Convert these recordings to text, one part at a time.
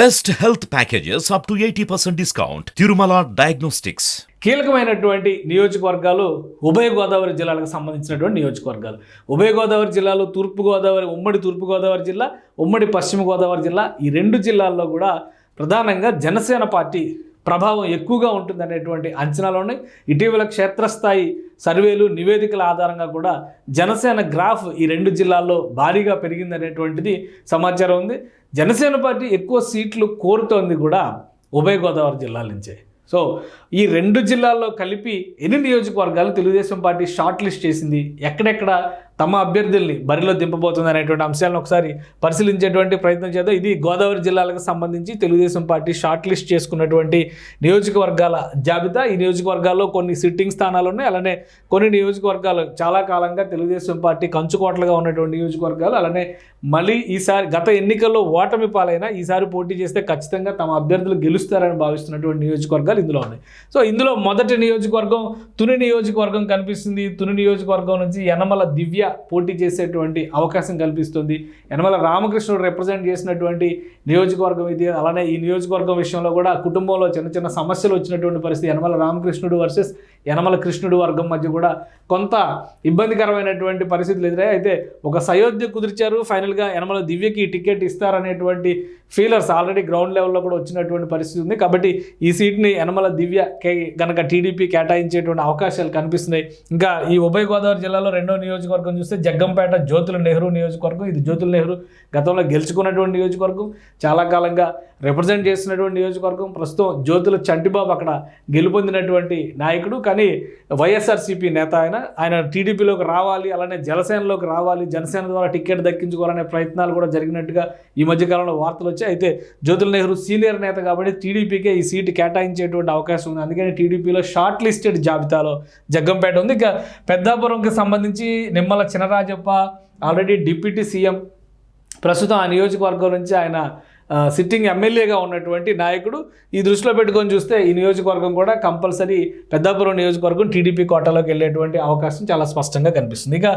Best health packages up to eighty percent discount Tirumala diagnostics కీలకమైనటువంటి నియోజకవర్గాలు ఉభయ గోదావరి జిల్లాలకు సంబంధించినటువంటి నియోజకవర్గాలు. ఉభయ గోదావరి జిల్లాలో తూర్పుగోదావరి ఉమ్మడి తూర్పుగోదావరి జిల్లా ఉమ్మడి పశ్చిమ గోదావరి జిల్లా ఈ రెండు జిల్లాల్లో కూడా ప్రధానంగా జనసేన పార్టీ ప్రభావం ఎక్కువగా ఉంటుందనేటువంటి అంచనాలు ఉన్నాయి. ఇటీవల క్షేత్రస్థాయి సర్వేలు నివేదికల ఆధారంగా కూడా జనసేన గ్రాఫ్ ఈ రెండు జిల్లాల్లో భారీగా పెరిగిందనేటువంటిది సమాచారం ఉంది. జనసేన పార్టీ ఎక్కువ సీట్లు కోరుతోంది కూడా ఉభయ గోదావరి జిల్లాల నుంచే. సో ఈ రెండు జిల్లాల్లో కలిపి ఎన్ని నియోజకవర్గాలు తెలుగుదేశం పార్టీ షార్ట్ లిస్ట్ చేసింది? ఎక్కడెక్కడ తమ అభ్యర్థుల్ని బరిలో దింపబోతుంది అనేటువంటి అంశాలను ఒకసారి పరిశీలించేటువంటి ప్రయత్నం చేద్దాం. ఇది గోదావరి జిల్లాలకు సంబంధించి తెలుగుదేశం పార్టీ షార్ట్ లిస్ట్ చేసుకున్నటువంటి నియోజకవర్గాల జాబితా. ఈ నియోజకవర్గాల్లో కొన్ని సిట్టింగ్ స్థానాలు ఉన్నాయి. అలానే కొన్ని నియోజకవర్గాలు చాలా కాలంగా తెలుగుదేశం పార్టీ కంచుకోటలుగా ఉన్నటువంటి నియోజకవర్గాలు. అలానే మళ్ళీ ఈసారి గత ఎన్నికల్లో ఓటమి పాలైనా ఈసారి పోటీ చేస్తే ఖచ్చితంగా తమ అభ్యర్థులు గెలుస్తారని భావిస్తున్నటువంటి నియోజకవర్గాలు ఇందులో ఉన్నాయి. సో ఇందులో మొదటి నియోజకవర్గం తుని నియోజకవర్గం కనిపిస్తుంది. తుని నియోజకవర్గం నుంచి యనమల దివ్య పోటీ చేసేటువంటి అవకాశం కల్పిస్తుంది. యనమల రామకృష్ణుడు రిప్రజెంట్ చేసినటువంటి నియోజకవర్గం ఇది. అలానే ఈ నియోజకవర్గం విషయంలో కూడా కుటుంబంలో చిన్న చిన్న సమస్యలు వచ్చినటువంటి పరిస్థితి యనమల రామకృష్ణుడు వర్సెస్ యనమల కృష్ణుడు వర్గం మధ్య కూడా కొంత ఇబ్బందికరమైనటువంటి పరిస్థితులు ఎదురై అయితే ఒక సయోధ్య కుదిర్చారు. ఫైనల్గా యనమల దివ్యకి టికెట్ ఇస్తారనేటువంటి ఫీలర్స్ ఆల్రెడీ గ్రౌండ్ లెవెల్లో కూడా వచ్చినటువంటి పరిస్థితి ఉంది. కాబట్టి ఈ సీట్ని యనమల దివ్య కే కనుక టీడీపీ కేటాయించేటువంటి అవకాశాలు కనిపిస్తున్నాయి. ఇంకా ఈ ఉభయ గోదావరి జిల్లాలో రెండో నియోజకవర్గం చూస్తే జగ్గంపేట జ్యోతుల నెహ్రూ నియోజకవర్గం. ఇది జ్యోతుల నెహ్రూ గతంలో గెలుచుకున్నటువంటి నియోజకవర్గం. చాలా కాలంగా రిప్రజెంట్ చేసినటువంటి నియోజకవర్గం. ప్రస్తుతం జ్యోతుల చంటిబాబు అక్కడ గెలుపొందినటువంటి నాయకుడు. కానీ వైఎస్ఆర్సీపీ నేత ఆయన ఆయన టీడీపీలోకి రావాలి అలానే జనసేనలోకి రావాలి జనసేన ద్వారా టికెట్ దక్కించుకోవాలనే ప్రయత్నాలు కూడా జరిగినట్టుగా ఈ మధ్యకాలంలో వార్తలు వచ్చాయి. అయితే జ్యోతుల నెహ్రూ సీనియర్ నేత కాబట్టి టీడీపీకే ఈ సీటు కేటాయించేటువంటి అవకాశం ఉంది. అందుకని టీడీపీలో షార్ట్ లిస్టెడ్ జాబితాలో జగ్గంపేట ఉంది. ఇక పెద్దాపురంకి సంబంధించి Nimmala Chinarajappa already deputy CM ప్రస్తుతం ఆ నియోజకవర్గం నుంచి ఆయన సిట్టింగ్ ఎమ్మెల్యేగా ఉన్నటువంటి నాయకుడు ఈ దృష్టిలో పెట్టుకొని చూస్తే ఈ నియోజకవర్గం కూడా కంపల్సరీ పెద్దాపురం నియోజకవర్గం టీడీపీ కోటాలోకి వెళ్ళేటువంటి అవకాశం చాలా స్పష్టంగా కనిపిస్తుంది. ఇక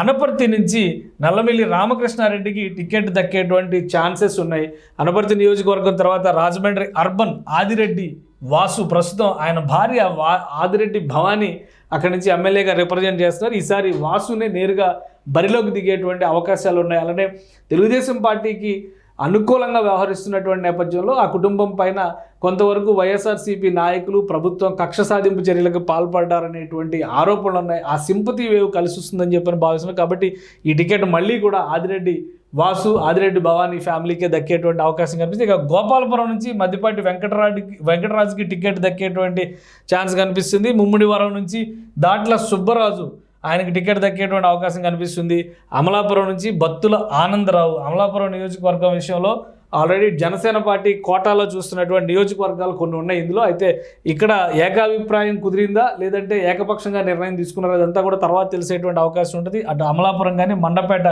అనపర్తి నుంచి నల్లమిల్లి రామకృష్ణారెడ్డికి టికెట్ దక్కేటువంటి ఛాన్సెస్ ఉన్నాయి. అనపర్తి నియోజకవర్గం తర్వాత రాజమండ్రి అర్బన్ ఆదిరెడ్డి వాసు ప్రస్తుతం ఆయన భార్య వా ఆదిరెడ్డి భవానీ అక్కడి నుంచి ఎమ్మెల్యేగా రిప్రజెంట్ చేస్తున్నారు. ఈసారి వాసునే నేరుగా బరిలోకి దిగేటువంటి అవకాశాలు ఉన్నాయి. అలానే తెలుగుదేశం పార్టీకి అనుకూలంగా వ్యవహరిస్తున్నటువంటి నేపథ్యంలో ఆ కుటుంబం పైన కొంతవరకు వైఎస్ఆర్సీపీ నాయకులు ప్రభుత్వం కక్ష సాధింపు చర్యలకు పాల్పడ్డారనేటువంటి ఆరోపణలు ఉన్నాయి. ఆ సింపతి వేవ్ కలిసి వస్తుందని చెప్పని భావిస్తున్నారు కాబట్టి ఈ టికెట్ మళ్ళీ కూడా ఆదిరెడ్డి వాసు ఆదిరెడ్డి భవానీ ఫ్యామిలీకే దక్కేటువంటి అవకాశం కనిపిస్తుంది. ఇక గోపాలపురం నుంచి మద్దిపాటి వెంకటరాడికి వెంకటరాజుకి టికెట్ దక్కేటువంటి ఛాన్స్ కనిపిస్తుంది. ముమ్మిడివరం నుంచి దాట్ల సుబ్బరాజు ఆయనకు టికెట్ దక్కేటువంటి అవకాశం కనిపిస్తుంది. అమలాపురం నుంచి బత్తుల ఆనందరావు. అమలాపురం నియోజకవర్గం విషయంలో ఆల్రెడీ జనసేన పార్టీ కోటాలో చూస్తున్నటువంటి నియోజకవర్గాలు కొన్ని ఉన్నాయి ఇందులో. అయితే ఇక్కడ ఏకాభిప్రాయం కుదిరిందా? లేదంటే ఏకపక్షంగా నిర్ణయం తీసుకున్నారా? అదంతా కూడా తర్వాత తెలిసేటువంటి అవకాశం ఉంటుంది. అటు అమలాపురం కానీ మండపేట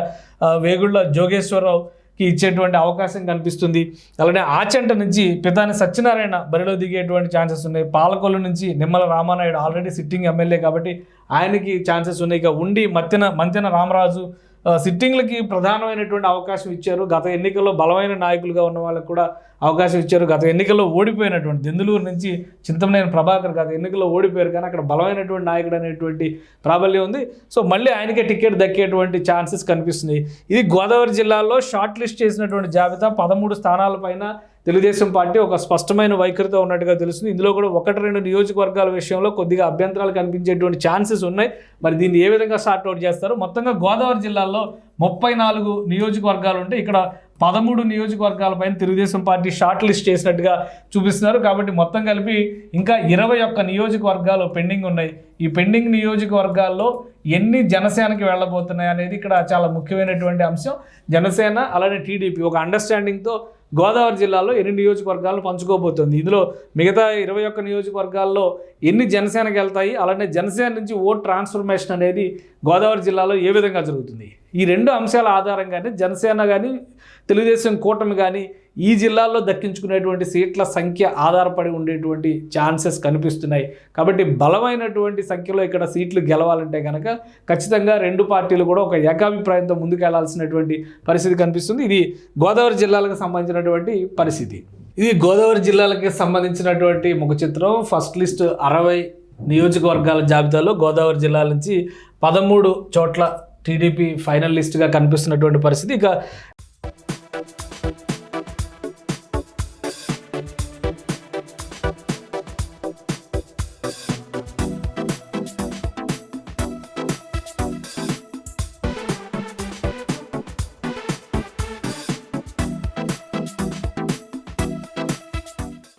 వేగుళ్ళ జోగేశ్వరరావు కి ఇచ్చేటువంటి అవకాశం కనిపిస్తుంది. అలానే ఆచంట నుంచి పితాని సత్యనారాయణ బరిలో దిగేటువంటి ఛాన్సెస్ ఉన్నాయి. పాలకొల్లు నుంచి Nimmala Ramanaidu already sitting MLA కాబట్టి ఆయనకి ఛాన్సెస్ ఉన్నాయి. ఇక ఉండి మత్తిన మంతెన రామరాజు సిట్టింగ్లకి ప్రధానమైనటువంటి అవకాశం ఇచ్చారు. గత ఎన్నికల్లో బలమైన నాయకులుగా ఉన్న వాళ్ళకు కూడా అవకాశం ఇచ్చారు. గత ఎన్నికల్లో ఓడిపోయినటువంటి దెందులూరు నుంచి చింతమనేని ప్రభాకర్ గత ఎన్నికల్లో ఓడిపోయారు. కానీ అక్కడ బలమైనటువంటి నాయకుడు అనేటువంటి ప్రాబల్యం ఉంది. సో మళ్ళీ ఆయనకే టికెట్ దక్కేటువంటి ఛాన్సెస్ కనిపిస్తున్నాయి. ఇది గోదావరి జిల్లాలో షార్ట్ లిస్ట్ చేసినటువంటి జాబితా. పదమూడు స్థానాలపైన తెలుగుదేశం పార్టీ ఒక స్పష్టమైన వైఖరితో ఉన్నట్టుగా తెలుస్తుంది. ఇందులో కూడా ఒకటి రెండు నియోజకవర్గాల విషయంలో కొద్దిగా అభ్యంతరాలు కనిపించేటువంటి ఛాన్సెస్ ఉన్నాయి. మరి దీన్ని ఏ విధంగా సార్ట్అవుట్ చేస్తారు? మొత్తంగా గోదావరి జిల్లాలో ముప్పై నాలుగు నియోజకవర్గాలు ఉంటే ఇక్కడ పదమూడు నియోజకవర్గాలపైన తెలుగుదేశం పార్టీ షార్ట్ లిస్ట్ చేసినట్టుగా చూపిస్తున్నారు. కాబట్టి మొత్తం కలిపి ఇంకా ఇరవై ఒక్క నియోజకవర్గాలు పెండింగ్ ఉన్నాయి. ఈ పెండింగ్ నియోజకవర్గాల్లో ఎన్ని జనసేనకి వెళ్ళబోతున్నాయి అనేది ఇక్కడ చాలా ముఖ్యమైనటువంటి అంశం. జనసేన అలానే టీడీపీ ఒక అండర్స్టాండింగ్తో గోదావరి జిల్లాలో ఎన్ని నియోజకవర్గాలను పంచుకోబోతుంది? ఇందులో మిగతా ఇరవై ఒక్క నియోజకవర్గాల్లో ఎన్ని జనసేనకి వెళ్తాయి? అలానే జనసేన నుంచి ఓట్ ట్రాన్స్ఫర్మేషన్ అనేది గోదావరి జిల్లాలో ఏ విధంగా జరుగుతుంది? ఈ రెండు అంశాల ఆధారంగానే జనసేన కానీ తెలుగుదేశం కూటమి కానీ ఈ జిల్లాల్లో దక్కించుకునేటువంటి సీట్ల సంఖ్య ఆధారపడి ఉండేటువంటి ఛాన్సెస్ కనిపిస్తున్నాయి. కాబట్టి బలమైనటువంటి సంఖ్యలో ఇక్కడ సీట్లు గెలవాలంటే కనుక ఖచ్చితంగా రెండు పార్టీలు కూడా ఒక ఏకాభిప్రాయంతో ముందుకెళ్ళాల్సినటువంటి పరిస్థితి కనిపిస్తుంది. ఇది గోదావరి జిల్లాలకు సంబంధించినటువంటి పరిస్థితి. ఇది గోదావరి జిల్లాలకి సంబంధించినటువంటి ముఖ చిత్రం. ఫస్ట్ లిస్ట్ అరవై నియోజకవర్గాల జాబితాలో గోదావరి జిల్లాల నుంచి పదమూడు చోట్ల టీడీపీ ఫైనలిస్ట్గా కనిపిస్తున్నటువంటి పరిస్థితి. ఇక